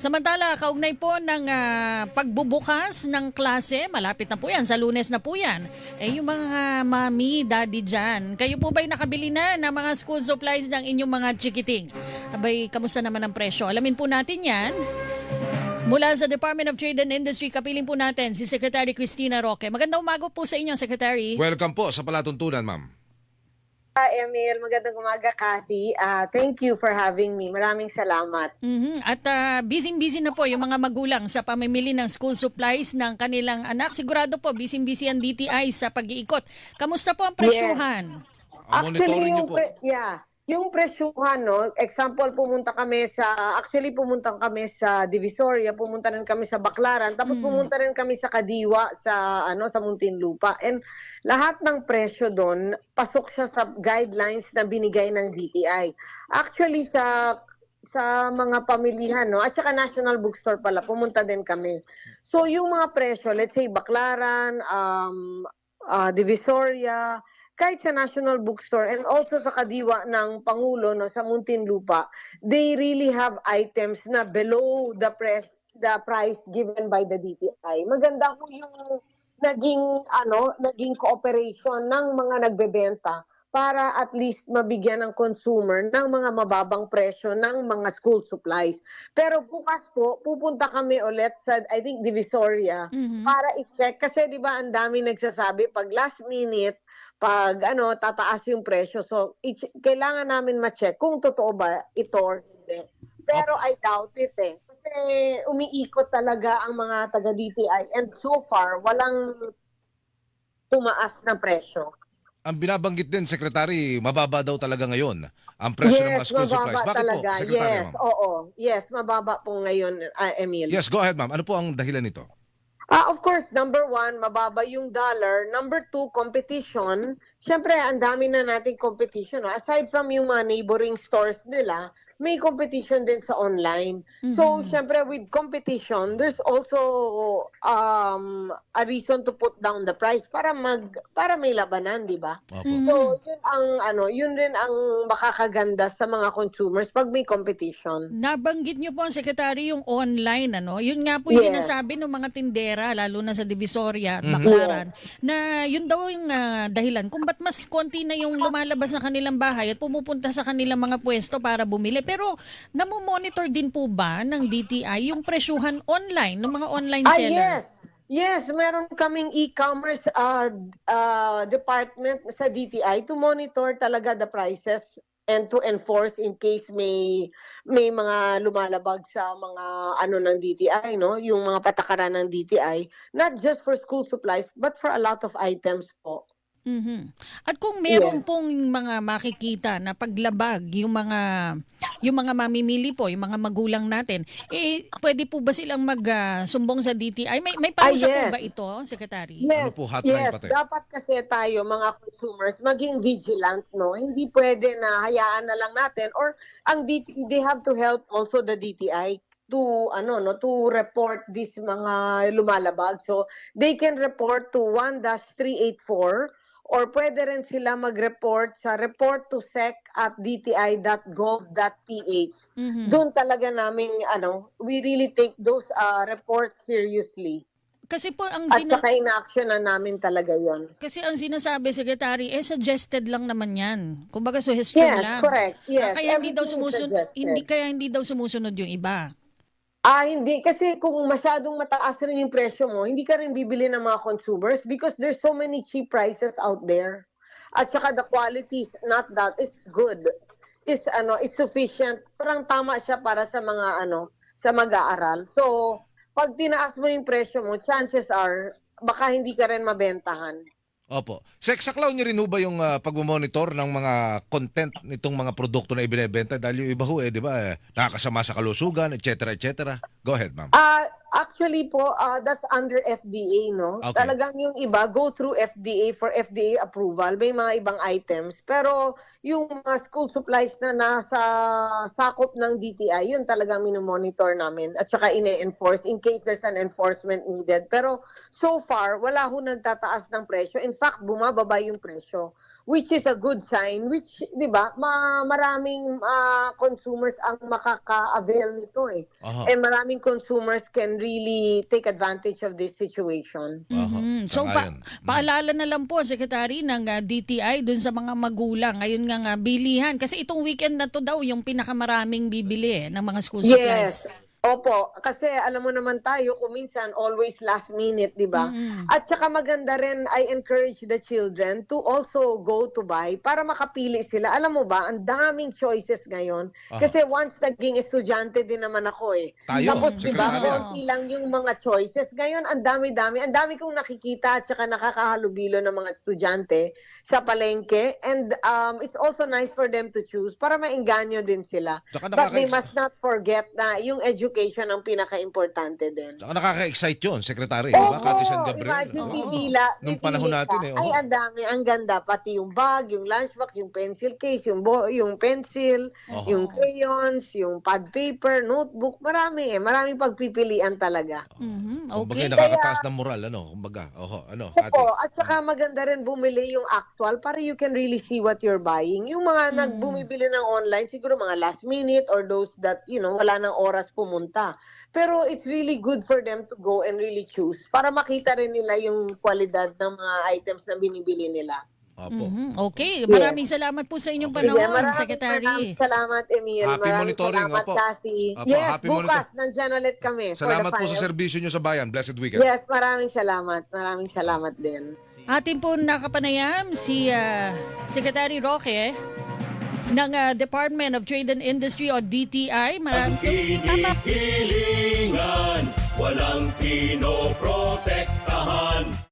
Samantala, kaugnay po ng ah, pagbubukas ng klase, malapit na po yan, sa lunes na po yan. Eh yung mga mami, daddy dyan, kayo po ba'y nakabili na ng mga school supplies ng inyong mga chikiting? Abay, kamusta naman ang presyo? Alamin po natin yan. Mula sa Department of Trade and Industry, kapiling po natin si Secretary Christina Roque. Magandang umaga po sa inyo, Secretary. Welcome po sa palatuntunan, ma'am. Ah, Emil, magandang umaga, Cathy. Ah, thank you for having me. Maraming salamat. Mhm. At ah, busy-busy na po yung mga magulang sa pamimili ng school supplies ng kanilang anak. Sigurado po, busy-busy ang DTI sa pag-iikot. Kamusta po ang presyuhan? Ang monitoring niyo yung po. pre- yeah, yung presyuhan, no, example, pumunta kami sa, actually pumunta kami sa Divisoria, pumunta rin kami sa Baclaran, tapos Mm. pumunta rin kami sa Kadiwa, sa, ano, sa Muntinlupa. And lahat ng presyo doon, pasok siya sa guidelines na binigay ng DTI. Actually, sa sa mga pamilihan, no? At saka National Bookstore pala, pumunta din kami. So, yung mga presyo, let's say Baclaran, um, ah, Divisoria, kahit sa National Bookstore and also sa kadiwa ng Pangulo no sa Muntinlupa, they really have items na below the price the price given by the DTI. Maganda po yung naging ano, naging cooperation ng mga nagbebenta para at least mabigyan ng consumer ng mga mababang presyo ng mga school supplies. Pero bukas po, pupunta kami ulit sa, I think, Divisoria Mhm. para i-check. Kasi di ba ang dami nagsasabi, pag last minute, pag ano, tataas yung presyo. So, kailangan namin ma-check kung totoo ba ito or hindi. Pero I doubt it eh. Kasi umiikot talaga ang mga taga-DTI and so far, walang tumaas na presyo. Ang binabanggit din, Secretary, mababa daw talaga ngayon ang presyo ng mga school supplies. Bakit talaga. po, Secretary, yes, oo. Yes, mababa po ngayon, ah, Emil. Yes, go ahead, ma'am. Ano po ang dahilan nito? Ah, of course, number one, mababa yung dollar. Number two, competition. Siyempre, ang dami na nating competition. no? Aside from yung mga neighboring stores nila, may competition din sa online. So, Mhm. siyempre, with competition, there's also um, a reason to put down the price para mag para may labanan, di ba? Mhm. So, yun ang ano, yun rin ang makakaganda sa mga consumers pag may competition. Nabanggit niyo po ang Secretary yung online ano. Yun nga po yung Yes. sinasabi ng mga tindera lalo na sa Divisoria at Mhm. Baclaran na yun daw yung ah, dahilan kung ba't mas konti na yung lumalabas na kanilang bahay at pumupunta sa kanilang mga pwesto para bumili. Pero namomonitor din po ba ng DTI yung presyuhan online ng mga online Ah, seller? yes. Yes, meron kaming e-commerce uh, uh, department sa DTI to monitor talaga the prices and to enforce in case may may mga lumalabag sa mga ano ng DTI no yung mga patakaran ng DTI not just for school supplies but for a lot of items po Mhm. At kung meron Yes. pong mga makikita na paglabag yung mga yung mga mamimili po, yung mga magulang natin, eh pwede po ba silang magsumbong sa DTI? May may parusa Ah, po yes. ba ito, Secretary? Ano po, hotline yes, pati? dapat kasi tayo mga consumers maging vigilant, no? Hindi pwede na hayaan na lang natin or ang DTI, they have to help also the DTI to ano no to report this mga lumalabag. So they can report to 1-384 or pwede rin sila mag-report sa report to sec at dti.gov.ph. Mhm. Doon talaga namin ano, we really take those uh, reports seriously. Kasi po ang At sina- saka in-action na namin talaga yon. kasi ang sinasabi Secretary, eh suggested lang naman 'yan. Kumbaga suggestion Yes, lang. correct. Yes, Ah, kaya hindi daw sumusunod hindi kaya hindi daw sumusunod yung iba. Ah, hindi. Kasi kung masyadong mataas rin yung presyo mo, hindi ka rin bibili ng mga consumers because there's so many cheap prices out there. At saka the quality is not that, it's good. It's, ano, it's sufficient. Parang tama siya para sa mga, ano, sa mag-aaral. So, pag tinaas mo yung presyo mo, chances are, baka hindi ka rin mabentahan. Opo. Sek, saklaw niyo rin ba yung uh, pagmamonitor ng mga content nitong mga produkto na ibinebenta? Dahil yung iba ho, eh, di ba, eh, nakakasama sa kalusugan, etc., etc. Go ahead, ma'am. Ah, actually po, ah, that's under FDA, no? Okay. Talagang yung iba go through FDA for FDA approval. May mga ibang items. Pero yung mga school supplies na nasa sakop ng DTI, yun talagang minomonitor namin at saka ine-enforce in case there's an enforcement needed. Pero so far, wala ho nagtataas ng presyo. In fact, bumababa yung presyo. Which is a good sign, which, di ba, ma- maraming ah, consumers ang makaka-avail nito eh. Aha. And maraming consumers can really take advantage of this situation. Mhm. So, pa- Sang-ayon. Mm. paalala na lang po, Secretary, ng ah, DTI dun sa mga magulang. Ngayon nga nga, bilihan. Kasi itong weekend na to daw, yung pinakamaraming bibili eh, ng mga school supplies. Yes. Opo, kasi alam mo naman tayo, kung minsan always last minute, di ba? Mm-mm. At saka maganda rin, I encourage the children to also go to buy para makapili sila. Alam mo ba, ang daming choices ngayon. Ah. Kasi once naging estudyante din naman ako eh. Tayo, Tapos di ba, konti lang yung mga choices. Ngayon, ang dami-dami. Ang dami kong nakikita at saka nakakahalubilo ng mga estudyante sa palengke. And um, it's also nice for them to choose para maingganyo din sila. But they must not forget na yung education ang pinaka-importante din. Saka nakaka-excite yun, Secretary. di ba? Kati San Gabriel. imagine, Oo. pipila, Nung pipili panahon ka. natin eh, oo. Ay, ang dami, ang ganda. Pati yung bag, yung lunchbox, yung pencil case, yung, bo- yung pencil, Oo. yung crayons, yung pad paper, notebook, marami eh. Maraming pagpipilian talaga. Mhm. Kumbaga, Okay. nakakataas ng moral, ano? Kumbaga, oho, ano, Kati. Oo, at saka maganda rin bumili yung actual para you can really see what you're buying. Yung mga nagbumibili ng online, siguro mga last minute or those that, you know, wala nang oras pumunta. Pero it's really good for them to go and really choose para makita rin nila yung kwalidad ng mga items na binibili nila. Opo. Mhm. Okay. Maraming salamat po sa inyong Okay. panahon, Yeah, maraming, Secretary. maraming salamat, Emil. Happy maraming monitoring, salamat. Opo, yes, happy bukas, monitor- nandyan ulit kami. Salamat po sa serbisyo nyo sa bayan. Blessed weekend. Yes, maraming salamat. Maraming salamat din. Atin po nakapanayam si ah, Secretary Roque ng ah, Department of Trade and Industry o DTI. Maraming tama Kinikilingan, walang pinoprotektahan.